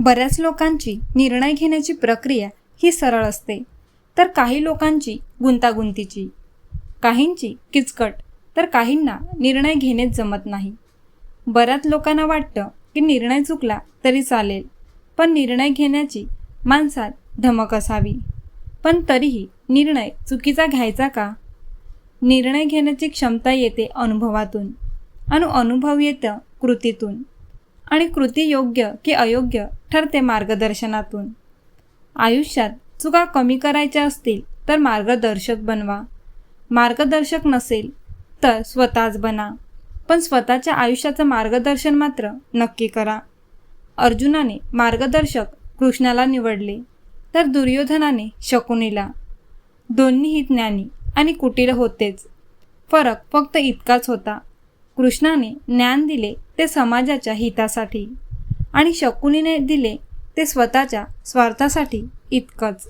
बऱ्याच लोकांची निर्णय घेण्याची प्रक्रिया ही सरळ असते. तर काही लोकांची गुंतागुंतीची काहींची किचकट तर काहींना निर्णय घेणेच जमत नाही. बऱ्याच लोकांना वाटतं की निर्णय चुकला तरी चालेल पण निर्णय घेण्याची माणसात धमक असावी. पण तरीही निर्णय चुकीचा घ्यायचा का? निर्णय घेण्याची क्षमता येते अनुभवातून आणि अनुभव येतं कृतीतून. आणि कृती योग्य की अयोग्य ठरते मार्गदर्शनातून. आयुष्यात चुका कमी करायच्या असतील तर मार्गदर्शक बनवा. मार्गदर्शक नसेल तर स्वतःच बना. पण स्वतःच्या आयुष्याचं मार्गदर्शन मात्र नक्की करा. अर्जुनाने मार्गदर्शक कृष्णाला निवडले तर दुर्योधनाने शकुनीला. दोन्हीही ज्ञानी आणि कुटील होतेच. फरक फक्त इतकाच होता. कृष्णाने ज्ञान दिले ते समाजाच्या हितासाठी आणि शकुनीने दिले ते स्वतःच्या स्वार्थासाठी इतकंच.